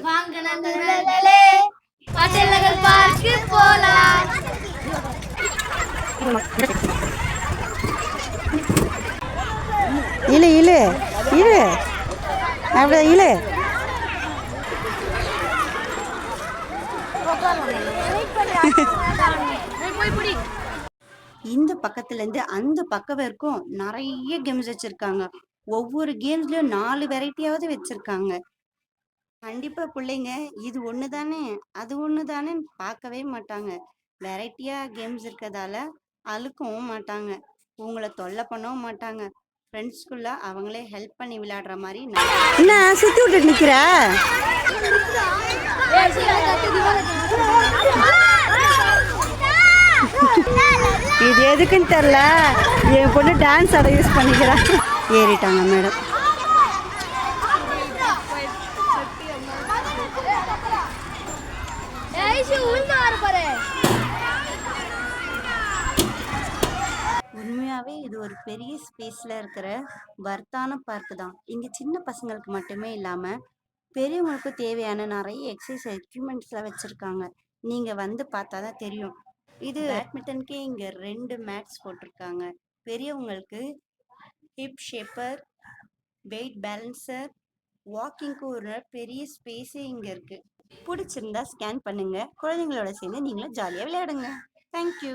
வாங்க நண்பர்களே பச்சைகள் பார்க்கு போலாம். இழு இழு இழு அப்படி இழு இந்த பக்கத்துலேருந்து அந்த பக்கம் வரைக்கும் நிறைய கேம்ஸ் வச்சுருக்காங்க. ஒவ்வொரு கேம்ஸ்லயும் நாலு வெரைட்டியாவது வச்சுருக்காங்க. கண்டிப்பா பிள்ளைங்க. இது ஒன்று தானே? அது ஒன்று தானே பார்க்கவே மாட்டாங்க. வெரைட்டியாக கேம்ஸ் இருக்கிறதால அழுக்கவும் மாட்டாங்க. உங்களை தொல்லை பண்ணவும் மாட்டாங்க. ஃப்ரெண்ட்ஸ்குள்ள அவங்களே ஹெல்ப் பண்ணி விளையாடுற மாதிரி என்ன சுற்றி விட்டுட்டு நிற்கிற இது எதுக்குன்னு தெரில என் பொண்ணு டான்ஸ் அதை யூஸ் பண்ணிக்கிறா. ஏறிட்டாங்க மேடம். உண்மையாகவே இது ஒரு பெரிய ஸ்பேஸில் இருக்கிற வர்த்தான பார்க் தான். இங்கே சின்ன பசங்களுக்கு மட்டுமே இல்லாமல் பெரியவங்களுக்கு தேவையான நிறைய எக்ஸசைஸ் எக்யூப்மெண்ட்ஸ்லாம் வச்சுருக்காங்க. நீங்கள் வந்து பார்த்தா தான் தெரியும். இது பேட்மிண்டனுக்கே இங்கே ரெண்டு மேட்ஸ் போட்டிருக்காங்க. பெரியவங்களுக்கு ஹிப் ஷேப்பர் வெயிட் பேலன்சர் வாக்கிங்க்கு ஒரு பெரிய ஸ்பேஸே இங்கே இருக்குது பிடிச்சிருந்தா ஸ்கேன் பண்ணுங்கள் குழந்தைங்களோட சேர்ந்து நீங்களும் ஜாலியாக விளையாடுங்க. தேங்க்யூ